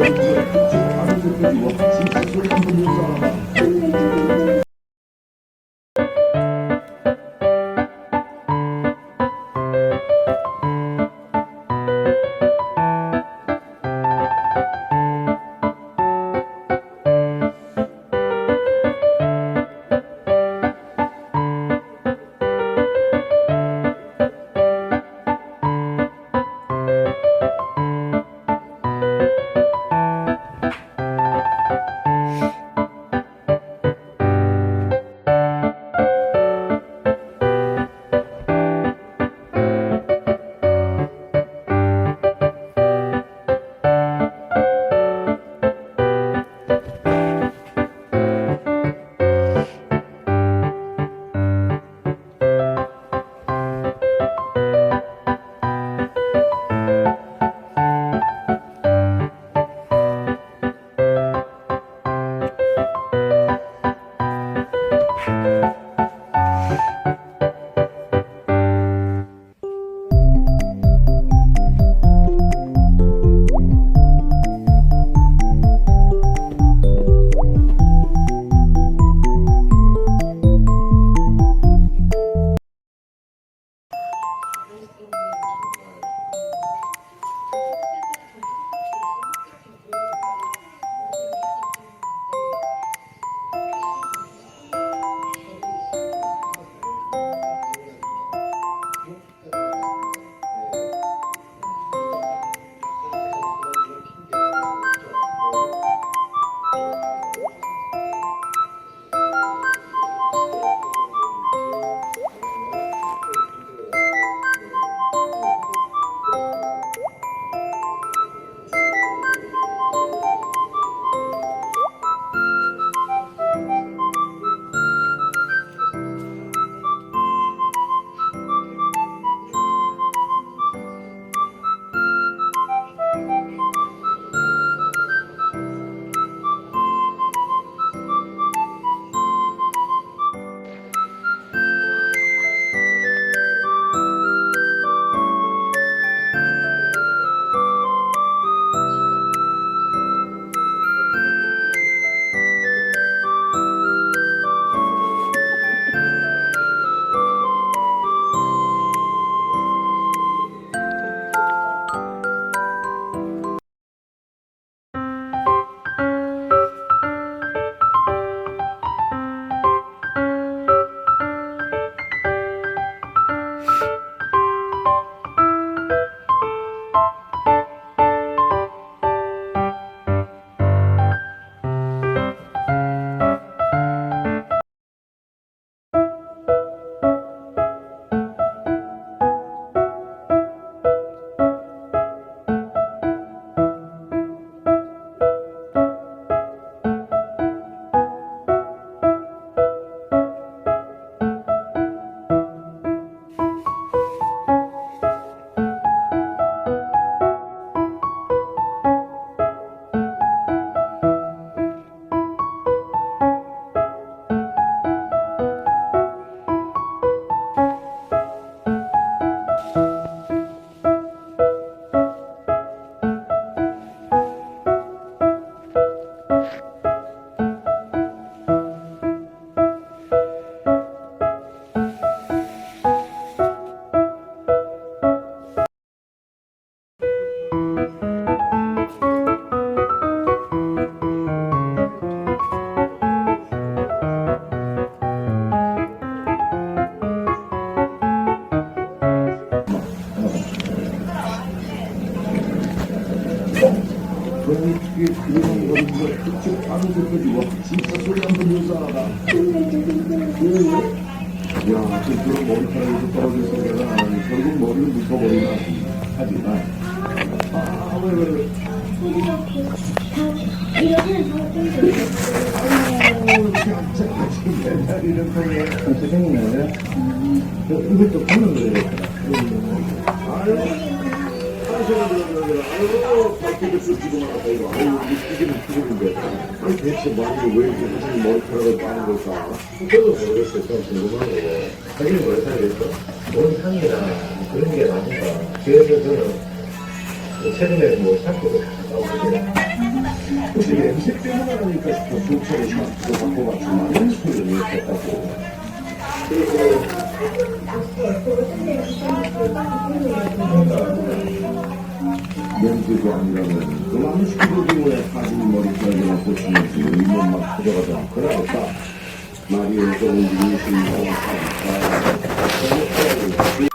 여기 아무도 없는 거. 그 러니 그게 그런 거는 거 그쪽 것도 좋아. 진짜 소리 한번 여자가. 야, 그 그런 머리카락이 떨어져서 내가 결국 머리를 묶어버리나 하지만 아, 왜, 왜, 왜. 아유, 갑자기 맨날 이런 거에 어떻게 생겼나요? 이것도 보는 거예요. 아유, 아이고, 발톱을 뜯기고 말았다, 이거. 아이고, 이게 튀기면 튀기는데. 대체 마음이 왜 이렇게 무슨 머리카락을 빠는 걸까? 저도 모르겠어요. 좀 궁금하고. 자기는 뭘 사야겠어? 뭔 향이나 그런 게 많은가. 그래서 저는 최근에 뭐 샴푸를 가져가고 혹시 냄새 때문에 하니까 싶어. 조차를 바꿔봤지. 많은 소리를 했었다고. 그리고 zwykłą milionerem. To mamy skróty mu jak każdy może znajdzie na poczynku. I mam ma przygoda. Krasa. Mariusz, to będzie mniejszy niż on.